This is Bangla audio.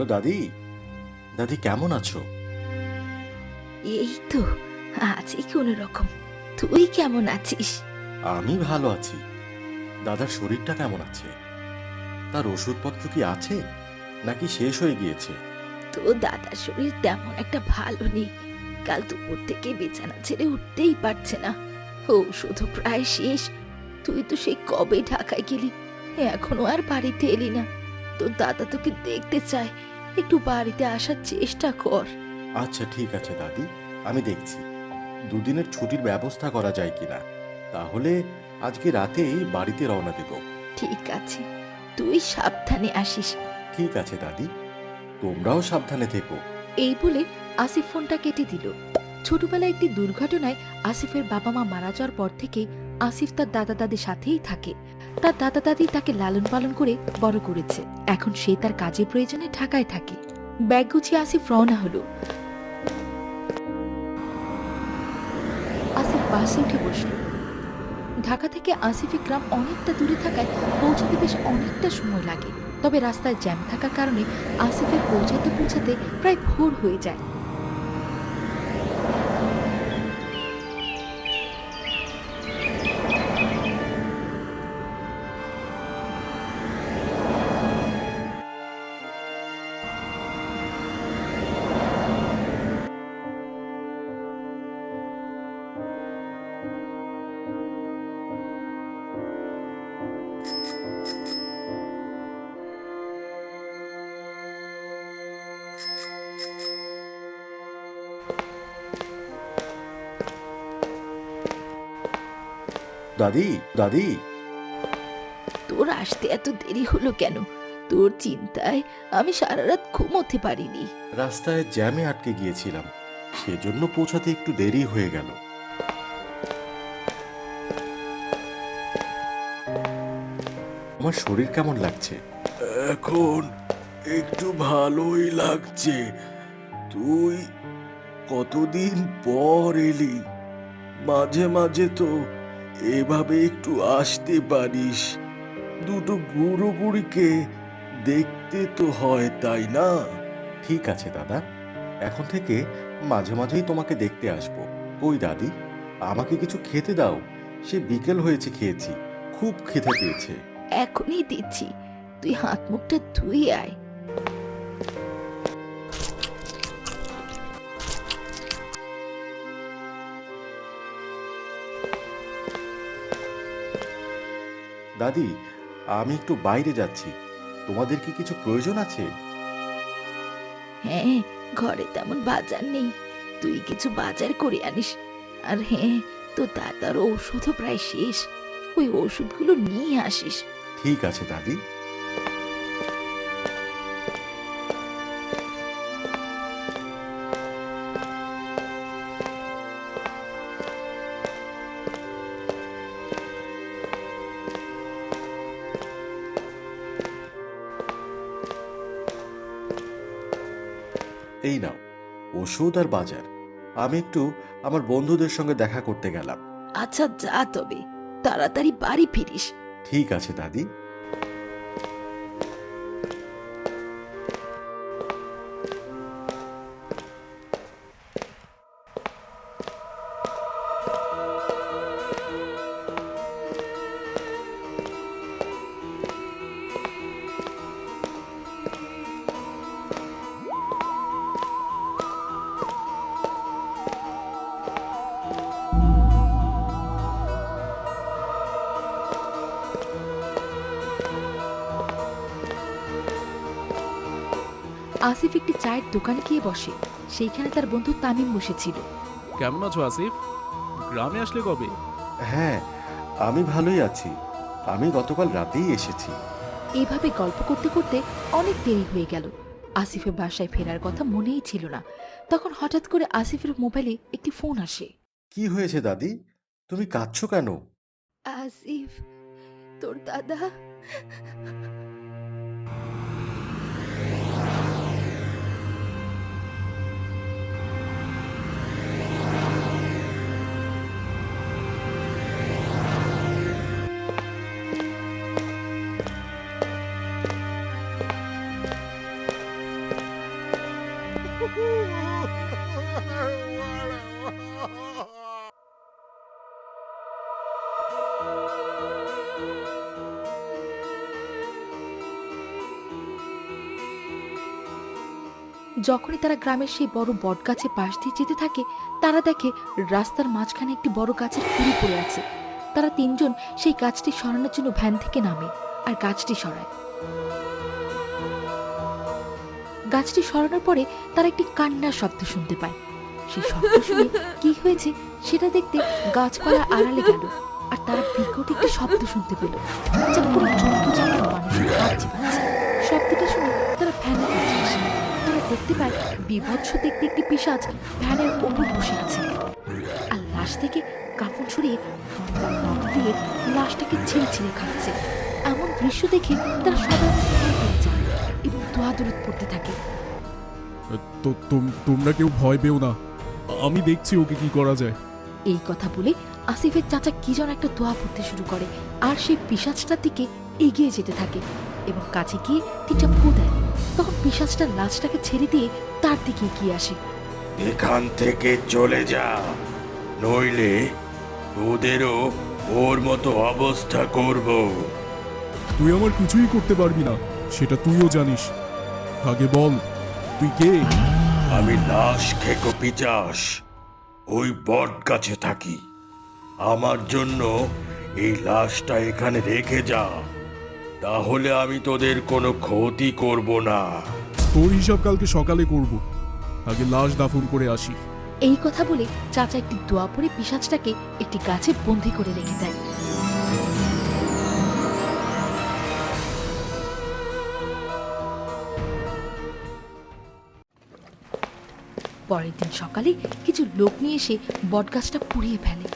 হ্যালো দাদি? দাদি কেমন আছো? এই তো আছি কোনো রকম তুই কেমন আছিস? আমি ভালো আছি। দাদার শরীরটা কেমন আছে? তার ওষুধপত্র কি আছে? নাকি শেষ হয়ে গিয়েছে? তো দাদার শরীর তেমন একটা ভালো নেই। কাল দুপুর থেকে বিছানা ছেড়ে উঠতেই পারছে না। ঔষধ প্রায় শেষ। তুই তো সেই কবে ঢাকায় গেলি? এখনও আর বাড়িতে এলি না। তোর দাদা তোকে দেখতে চায়। একটু বাড়িতে আসার চেষ্টা কর। আচ্ছা ঠিক আছে দাদি আমি দেখছি। দুদিনের ছুটির ব্যবস্থা করা যায় কিনা? তাহলে আজকে রাতেই বাড়িতে রওনা দেব। ঠিক আছে তুই সাবধানে আসিস। ঠিক আছে দাদি তোমরাও সাবধানে থেকো। এই বলে আসিফ ফোনটা কেটে দিল। ছোটবেলায় একটি দুর্ঘটনায় আসিফের বাবা মা মারা যাওয়ার পর থেকে আসিফ তার দাদা দাদির সাথেই থাকে। তার দাদা দাদি তাকে লালন পালন করে বড় করেছে। এখন সে তার কাজের প্রয়োজনে ঢাকায় থাকে। ব্যাগ গুছিয়ে আসিফ রওনা হলো। আসিফ বাসে উঠে বসল। ঢাকা থেকে আসিফি গ্রাম অনেকটা দূরে থাকায় পৌঁছাতে বেশ অনেকটা সময় লাগে। তবে রাস্তায় জ্যাম থাকার কারণে আসিফের পৌঁছাতে পৌঁছাতে প্রায় ভোর হয়ে যায়। দাদি দাদি। তোর আসতে এত দেরি হলো কেন? তোর চিন্তায় আমি সারা রাত ঘুমোতে পারিনি। রাস্তায় জ্যামে আটকে গিয়েছিলাম। সেজন্য পৌঁছাতে একটু দেরি হয়ে গেল। আমার শরীর কেমন লাগছে? এখন একটু ভালোই লাগছে। তুই কতদিন পর এলি? মাঝে মাঝে তো এভাবে একটু আসতে পারিস। দুটো গুঁড়ো গুড়িকে দেখতে তো হয় তাই না? ঠিক আছে দাদা। এখন থেকে মাঝে মাঝেই তোমাকে দেখতে আসব। ওই দাদি আমাকে কিছু খেতে দাও। সে বিকেল হয়েছে খেয়েছি খুব খেতে পেয়েছে। এখনই দিচ্ছি। তুই হাত মুখটা ধুয়ে আয়। দাদি আমি একটু বাইরে যাচ্ছি। তোমাদের কি কিছু প্রয়োজন আছে? হ্যাঁ ঘরে তেমন বাজার নেই। তুই কিছু বাজার করে আনিস। আর হ্যাঁ তো দাদার ঔষধও প্রায় শেষ। ওই ওষুধগুলো নিয়ে আসিস। ঠিক আছে দাদি। এই নাও ওষুধ আর বাজার। আমি একটু আমার বন্ধুদের সঙ্গে দেখা করতে গেলাম। আচ্ছা যা তবে। তাড়াতাড়ি বাড়ি ফিরিস। ঠিক আছে দাদি। আসিফ একটি চায়ের দোকানে গিয়ে বসে। সেইখানে তার বন্ধু তামিম বসেছিল। কেমন আছো আসিফ? গ্রামে আসলে কবে? হ্যাঁ আমি ভালোই আছি। আমি গতকাল রাতেই এসেছি। এইভাবে গল্প করতে করতে অনেক দেরি হয়ে গেল। আসিফের বাসায় ফেরার কথা মনেই ছিল না। তখন হঠাৎ করে আসিফের মোবাইলে একটি ফোন আসে। কি হয়েছে দাদি? তুমি কাঁদছো কেন? আসিফ তোর দাদা যখনই তারা গ্রামের সেই বড় বটগাছে পাশ দিয়ে যেতে থাকে, তারা দেখে রাস্তার মাঝখানে একটি বড় গাছের কুড়ি পড়ে আছে। তারা তিনজন সেই গাছটি সরানোর জন্য ভ্যান থেকে নামে আর গাছটি সরায়। গাছটি সরানোর পরে তারা একটি কান্নার শব্দ শুনতে পায়। সেই শব্দ শুনে কি হয়েছে সেটা দেখতে গাছপালা আড়ালে গেল আর তারা বিকট একটি শব্দ শুনতে পেল। যেন মানুষের হাত চিবাচ্ছে শব্দটা শুনে তারা ভ্যানের কাছে আসে। তারা দেখতে পায় বিভৎস দেখতে একটি পিশাচ ভ্যানের ওপর বসে আছে। আর লাশ থেকে কাপড় ছড়িয়ে নখ দিয়ে লাশটাকে ছিঁড়ে ছিঁড়ে খাচ্ছে। এমন দৃশ্য দেখে তারা সবাই ভয় যায় এবং দোয়াদুরত পড়তে থাকে। তো তোমরা কেউ ভয় পেও না। আমি দেখছি ওকে কি করা যায়। এই কথা বলে আসিফের চাচা কি যেন একটা দোয়া পড়তে শুরু করে। আর সেই পিসাজটার দিকে এগিয়ে যেতে থাকে। এবং কাছে গিয়ে তিনটা ফু দেয়। তখন পিসাজটা লাশটাকে ছেড়ে দিয়ে তার দিকে এগিয়ে আসে। এখান থেকে চলে যা নইলে ওদেরও ওর মতো অবস্থা করব। তুই আমার কিছুই করতে পারবি না সেটা তুইও জানিস। আগে বল তুই কে? আমি লাশ খেকো পিচাস ওই বট গাছে থাকি। আমার জন্য এই লাশটা এখানে রেখে যা। তাহলে আমি তোদের কোনো ক্ষতি করব না। তোর হিসাব কালকে সকালে করব। আগে লাশ দাফন করে আসি। এই কথা বলে চাচা একটি দোয়া পরে পিসাজটাকে একটি গাছে বন্দি করে রেখে দেয়। পরের দিন সকালে কিছু লোক নিয়ে এসে বটগাছটা পুড়িয়ে ফেলে।